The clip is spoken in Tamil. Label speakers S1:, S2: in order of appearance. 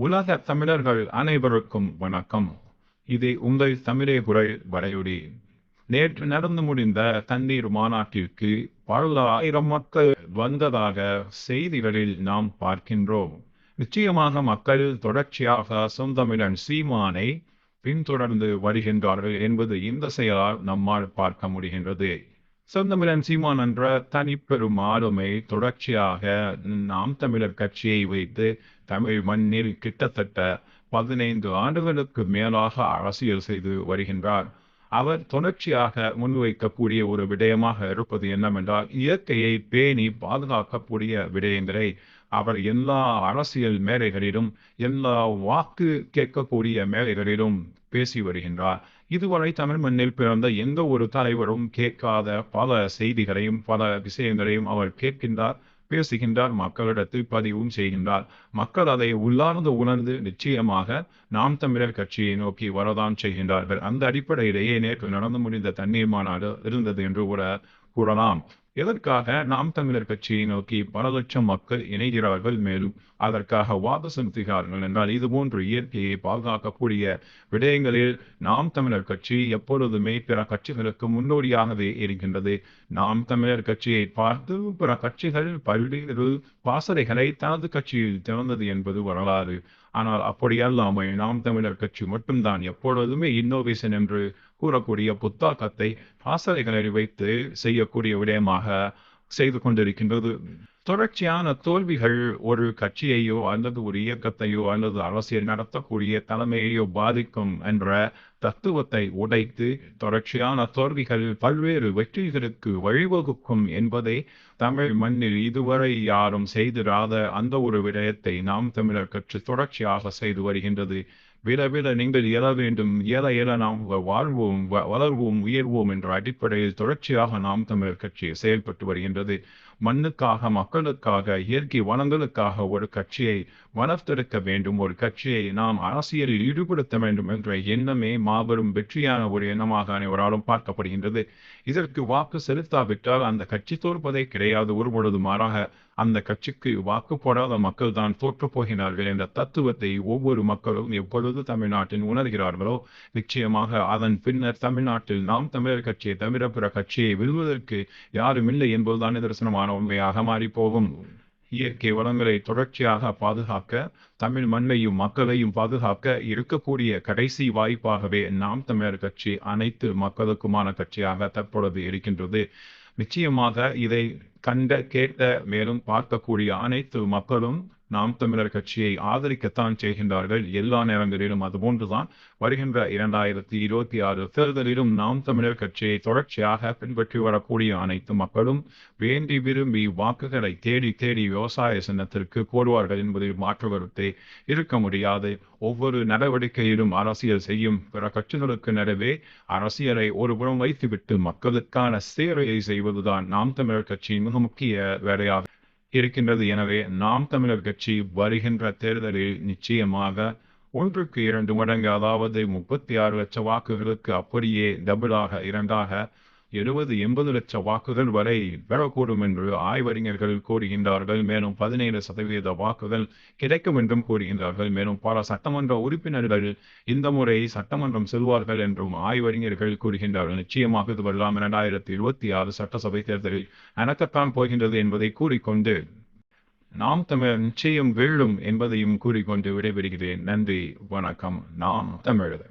S1: உலக தமிழர்கள் அனைவருக்கும் வணக்கம். இது உங்கள் தமிழே குரல் வரையுடி. நேற்று நடந்து முடிந்த தண்ணீர் மாநாட்டிற்கு பல ஆயிரம் மக்கள் வந்ததாக செய்திகளில் நாம் பார்க்கின்றோம். நிச்சயமாக மக்கள் தொடர்ச்சியாக சொந்தமிழன் சீமானை பின்தொடர்ந்து வருகின்றார்கள் என்பது இந்த செயலால் நம்மால் பார்க்க முடிகின்றது. சொந்தமிழன் சீமான் என்ற தனிப்பெரும் ஆளுமை தொடர்ச்சியாக நாம் தமிழர் கட்சியை வைத்து தமிழ் மண்ணில் கிட்டத்தட்ட பதினைந்து ஆண்டுகளுக்கு மேலாக அரசியல் செய்து வருகின்றார். அவர் தொடர்ச்சியாக முன்வைக்கக்கூடிய ஒரு விடயமாக இருப்பது என்னவென்றால் இயற்கையை பேணி பாதுகாக்கக்கூடிய விடயங்களை அவர் எல்லா அரசியல் மேடைகளிலும் எல்லா வாக்கு கேட்கக்கூடிய மேடைகளிலும் பேசி வருகின்றார். இதுவரை தமிழ் மண்ணில் பிறந்த எந்த ஒரு தலைவரும் கேட்காத பல செய்திகளையும் பல விஷயங்களையும் அவர் கேட்கின்றார் பேசுகின்றார் மக்களிடத்தில் பதிவும் செய்கின்றார். மக்கள் அதை உள்ளார்ந்து உணர்ந்து நிச்சயமாக நாம் தமிழர் கட்சியை நோக்கி வரதான் செய்கின்றார்கள். அந்த அடிப்படையிலேயே நேற்று நடந்து முடிந்த தண்ணீர் மாநாடு இருந்தது என்று கூட கூறலாம். எதற்காக நாம் தமிழர் கட்சியை நோக்கி பல லட்சம் மக்கள் இணைகிறார்கள் மேலும் அதற்காக வாத செலுத்துகிறார்கள் என்றால் இது போன்ற இயற்கையை பாதுகாக்கக்கூடிய விடயங்களில் நாம் தமிழர் கட்சி எப்பொழுதுமே பிற கட்சிகளுக்கு முன்னோடியாகவே இருக்கின்றது. நாம் தமிழர் கட்சியை பார்த்து பிற கட்சிகள் பல்வேறு பாசறைகளை தனது கட்சியில் திறந்தது என்பது வரலாறு. ஆனால் அப்படியல்லாமல் நாம் தமிழர் கட்சி மட்டும்தான் எப்பொழுதுமே இன்னோவேஷன் என்று கூறக்கூடிய புத்தாக்கத்தை பாசறைகளை வைத்து செய்யக்கூடிய விடயமாக செய்து கொண்டிருக்கின்றது. தொடர்ச்சியான தோல்விகள் ஒரு கட்சியையோ அல்லது ஒரு இயக்கத்தையோ அல்லது அரசியல் நடத்தக்கூடிய தலைமையையோ பாதிக்கும் என்ற தத்துவத்தை உடைத்து தொடர்ச்சியான தோல்விகள் பல்வேறு வெற்றிகளுக்கு வழிவகுக்கும் என்பதை தமிழ் மண்ணில் இதுவரை யாரும் செய்திராத அந்த ஒரு விடயத்தை நாம் தமிழர் கட்சி தொடர்ச்சியாக செய்து வருகின்றது. விட விட நீங்கள் எழ வேண்டும். ஏற ஏற நாம் வாழ்வோம் வளர்வோம் உயர்வோம் என்ற அடிப்படையில் தொடர்ச்சியாக நாம் தமிழர் கட்சி செயல்பட்டு வருகின்றது. மண்ணுக்காக மக்களுக்காக இயற்கை வளங்களுக்காக ஒரு கட்சியை வளர்த்தெடுக்க வேண்டும். ஒரு கட்சியை நாம் அரசியலில் ஈடுபடுத்த வேண்டும் என்ற எண்ணமே மாபெரும் வெற்றியான ஒரு எண்ணமாக அனைவராலும் பார்க்கப்படுகின்றது. இதற்கு வாக்கு செலுத்தாவிட்டால் அந்த கட்சி தோற்பதே கிடையாது. ஒரு பொழுது மாறாக அந்த கட்சிக்கு வாக்கு போடாத மக்கள் தான் தோற்று போகிறார்கள் என்ற தத்துவத்தை ஒவ்வொரு மக்களும் எப்பொழுது தமிழ்நாட்டில் உணர்கிறார்களோ நிச்சயமாக அதன் பின்னர் தமிழ்நாட்டில் நாம் தமிழர் கட்சியை தவிர பிற கட்சியை விடுவதற்கு யாரும் இல்லை என்பதுதான் நிதர்சனமான உண்மையாக மாறிப்போகும். இயற்கை வளங்களை தொடர்ச்சியாக பாதுகாக்க தமிழ் மண்ணையும் மக்களையும் பாதுகாக்க இருக்கக்கூடிய கடைசி வாய்ப்பாகவே நாம் தமிழர் கட்சி அனைத்து மக்களுக்குமான கட்சியாக தற்பொழுது இருக்கின்றது. நிச்சயமாக இதை கண்ட கேட்ட மேலும் பார்க்கக்கூடிய அனைத்து மக்களும் நாம் தமிழர் கட்சியை ஆதரிக்கத்தான் செய்கின்றார்கள். எல்லா நேரங்களிலும் அதுபோன்றுதான் வருகின்ற இரண்டாயிரத்தி இருபத்தி ஆறு தேர்தலிலும் நாம் தமிழர் கட்சியை தொடர்ச்சியாக பின்பற்றி வரக்கூடிய அனைத்து மக்களும் வேண்டி விரும்பி வாக்குகளை தேடி தேடி விவசாய சின்னத்திற்கு கோருவார்கள் என்பதில் மாற்று கருத்தை இருக்க முடியாது. ஒவ்வொரு நடவடிக்கையிலும் அரசியல் செய்யும் பிற கட்சிகளுக்கு நடுவே அரசியலை ஒருபுறம் வைத்துவிட்டு மக்களுக்கான சேவையை செய்வதுதான் நாம் தமிழர் கட்சியின் மிக முக்கிய வேலையாகும். இருக்கின்றது. எனவே நாம் தமிழர் கட்சி வருகின்ற தேர்தலில் நிச்சயமாக ஒன்றுக்கு இரண்டு மடங்கு அதாவது முப்பத்தி ஆறு லட்ச வாக்குகளுக்கு அப்படியே டபுளாக இரண்டாக எழுபது எண்பது லட்ச வாக்குகள் வரை பெறக்கூடும் என்று ஆய்வறிஞர்கள் கூறுகின்றார்கள். மேலும் பதினேழு சதவீத வாக்குகள் கிடைக்கும் என்றும் கூறுகின்றார்கள். மேலும் பல சட்டமன்ற உறுப்பினர்கள் இந்த முறை சட்டமன்றம் செல்வார்கள் என்றும் ஆய்வறிஞர்கள் கூறுகின்றார்கள். நிச்சயமாக இதுவெல்லாம் இரண்டாயிரத்தி இருபத்தி ஆறு சட்டசபை தேர்தலில் நடக்கத்தான் போகின்றது என்பதை கூறிக்கொண்டு நாம் தமிழர் நிச்சயம் வீழும் என்பதையும் கூறிக்கொண்டு விடைபெறுகிறேன். நன்றி. வணக்கம். நாம் தமிழர்.